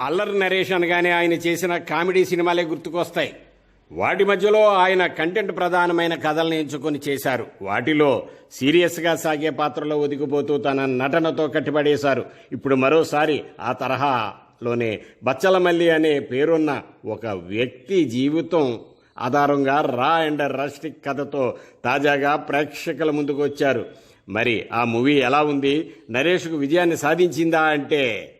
అల్లరి నరేష్ అనగానే ఆయన చేసిన కామెడీ సినిమాలే గుర్తుకొస్తాయి. వాటి మధ్యలో ఆయన కంటెంట్ ప్రధానమైన కథలను ఎంచుకొని చేశారు. వాటిలో సీరియస్గా సాగే పాత్రలో ఒదిగిపోతూ తన నటనతో కట్టిపడేశారు. ఇప్పుడు మరోసారి ఆ తరహాలోనే బచ్చలమల్లి అనే పేరున్న ఒక వ్యక్తి జీవితం ఆధారంగా రా అండ్ రస్టిక్ కథతో తాజాగా ప్రేక్షకుల ముందుకు వచ్చారు. మరి ఆ మూవీ ఎలా ఉంది? నరేష్కు విజయాన్ని సాధించిందా అంటే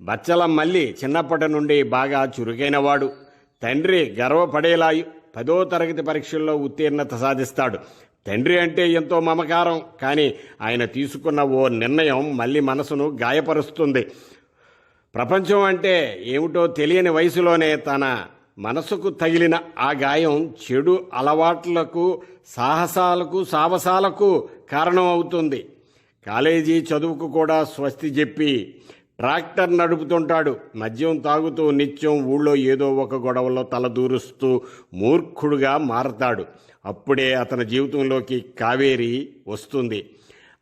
బచ్చలం మల్లి చిన్నప్పటి నుండి బాగా చురుకైనవాడు. తండ్రి గర్వపడేలా పదో తరగతి పరీక్షల్లో ఉత్తీర్ణత సాధిస్తాడు. తండ్రి అంటే ఎంతో మమకారం కానీ ఆయన తీసుకున్న ఓ నిర్ణయం మళ్ళీ మనసును గాయపరుస్తుంది. ప్రపంచం అంటే ఏమిటో తెలియని వయసులోనే తన మనసుకు తగిలిన ఆ గాయం చెడు అలవాట్లకు సాహసాలకు సాహసాలకు కారణం అవుతుంది కాలేజీ చదువుకు కూడా స్వస్తి చెప్పి ట్రాక్టర్ నడుపుతుంటాడు. మద్యం తాగుతూ నిత్యం ఊళ్ళో ఏదో ఒక గొడవలో తలదూరుస్తూ మూర్ఖుడుగా మారతాడు. అప్పుడే అతని జీవితంలోకి కావేరి వస్తుంది.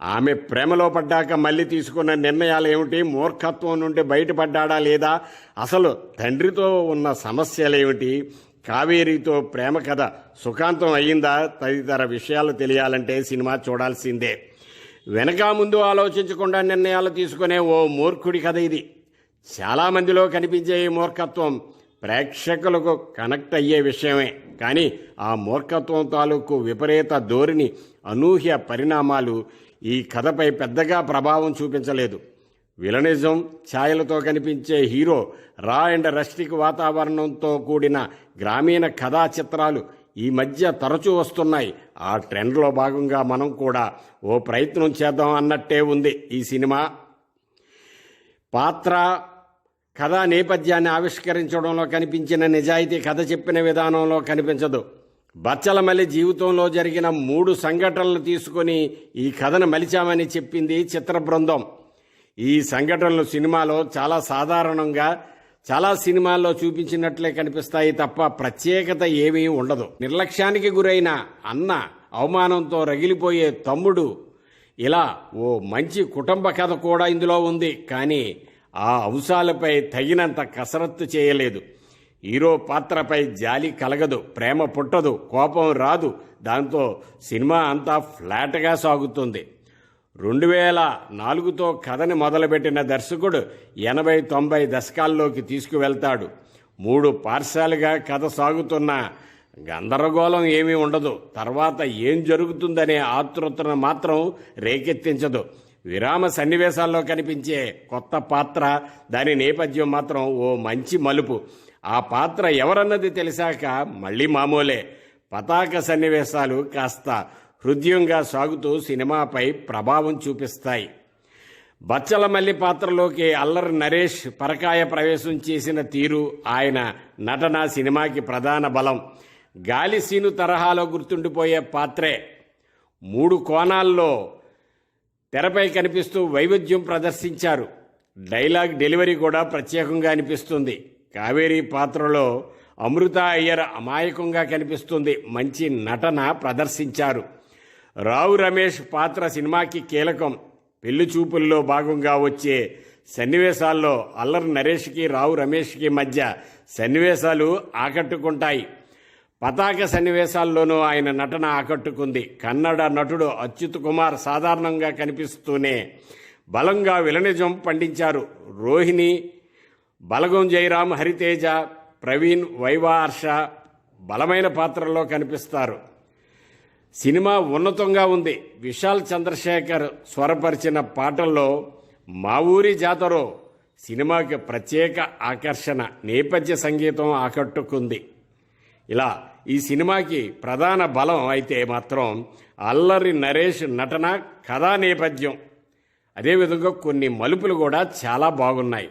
ఆమె ప్రేమలో పడ్డాక మళ్ళీ తీసుకున్న నిర్ణయాలు ఏమిటి? మూర్ఖత్వం నుండి బయటపడ్డాడా లేదా? అసలు తండ్రితో ఉన్న సమస్యలేమిటి కావేరితో ప్రేమ కథ సుఖాంతం అయ్యిందా తదితర విషయాలు తెలియాలంటే సినిమా చూడాల్సిందే. వెనక ముందు ఆలోచించకుండా నిర్ణయాలు తీసుకునే ఓ మూర్ఖుడి కథ ఇది. చాలామందిలో కనిపించే ఈ మూర్ఖత్వం ప్రేక్షకులకు కనెక్ట్ అయ్యే విషయమే. కానీ ఆ మూర్ఖత్వం తాలూకు విపరీత ధోరణి అనూహ్య పరిణామాలు ఈ కథపై పెద్దగా ప్రభావం చూపించలేదు. విలనిజం ఛాయలతో కనిపించే హీరో రా అండ్ రస్టిక్ వాతావరణంతో కూడిన గ్రామీణ కథా చిత్రాలు ఈ మధ్య తరచూ వస్తున్నాయి. ఆ ట్రెండ్లో భాగంగా మనం కూడా ఓ ప్రయత్నం చేద్దాం అన్నట్టే ఉంది ఈ సినిమా. పాత్ర కథా నేపథ్యాన్ని ఆవిష్కరించడంలో కనిపించిన నిజాయితీ కథ చెప్పిన విధానంలో కనిపించదు. బచ్చలమలి జీవితంలో జరిగిన మూడు సంఘటనలు తీసుకొని ఈ కథను మలిచామని చెప్పింది చిత్ర బృందం. ఈ సంఘటనలు సినిమాలో చాలా సాధారణంగా చాలా సినిమాల్లో చూపించినట్లే కనిపిస్తాయి తప్ప ప్రత్యేకత ఏమీ ఉండదు. నిర్లక్ష్యానికి గురైన అన్న అవమానంతో రగిలిపోయే తమ్ముడు ఇలా ఓ మంచి కుటుంబ కథ కూడా ఇందులో ఉంది. కానీ ఆ అంశాలపై తగినంత కసరత్తు చేయలేదు. హీరో పాత్రపై జాలి కలగదు ప్రేమ పుట్టదు కోపం రాదు. దాంతో సినిమా అంతా ఫ్లాట్గా సాగుతుంది. రెండు వేల నాలుగుతో కథని మొదలుపెట్టిన దర్శకుడు ఎనభై తొంభై దశకాల్లోకి తీసుకువెళ్తాడు. మూడు పార్శాలుగా కథ సాగుతున్న గందరగోళం ఏమీ ఉండదు. తర్వాత ఏం జరుగుతుందనే ఆతృతను మాత్రం రేకెత్తించదు. విరామ సన్నివేశాల్లో కనిపించే కొత్త పాత్ర దాని నేపథ్యం మాత్రం ఓ మంచి మలుపు. ఆ పాత్ర ఎవరన్నది తెలిసాక మళ్ళీ మామూలే. పతాక సన్నివేశాలు కాస్త హృదయంగా సాగుతూ సినిమాపై ప్రభావం చూపిస్తాయి. బచ్చలమల్లి పాత్రలోకి అల్లరి నరేష్ పరకాయ ప్రవేశం చేసిన తీరు ఆయన నటన సినిమాకి ప్రధాన బలం. గాలి సీను తరహాలో గుర్తుండిపోయే పాత్రే. మూడు కోణాల్లో తెరపై కనిపిస్తూ వైవిధ్యం ప్రదర్శించారు. డైలాగ్ డెలివరీ కూడా ప్రత్యేకంగా అనిపిస్తుంది. కావేరీ పాత్రలో అమృత అయ్యర్ అమాయకంగా కనిపిస్తుంది. మంచి నటన ప్రదర్శించారు. రావు రమేష్ పాత్ర సినిమాకి కీలకం. పెళ్ళి చూపుల్లో భాగంగా వచ్చే సన్నివేశాల్లో అల్లరి నరేష్కి రావు రమేష్కి మధ్య సన్నివేశాలు ఆకట్టుకుంటాయి. పతాక సన్నివేశాల్లోనూ ఆయన నటన ఆకట్టుకుంది. కన్నడ నటుడు అచ్యుత్ కుమార్ సాధారణంగా కనిపిస్తూనే బలంగా విలనిజం పండించారు. రోహిణి బలగం జయరాం హరితేజ ప్రవీణ్ వైవా హర్ష బలమైన పాత్రల్లో కనిపిస్తారు. సినిమా ఉన్నతంగా ఉంది. విశాల్ చంద్రశేఖర్ స్వరపరిచిన పాటల్లో మా ఊరి జాతరో సినిమాకి ప్రత్యేక ఆకర్షణ నేపథ్య సంగీతం ఆకట్టుకుంది. ఇలా ఈ సినిమాకి ప్రధాన బలం అయితే మాత్రం అల్లరి నరేష్ నటన కథా నేపథ్యం. అదేవిధంగా కొన్ని మలుపులు కూడా చాలా బాగున్నాయి.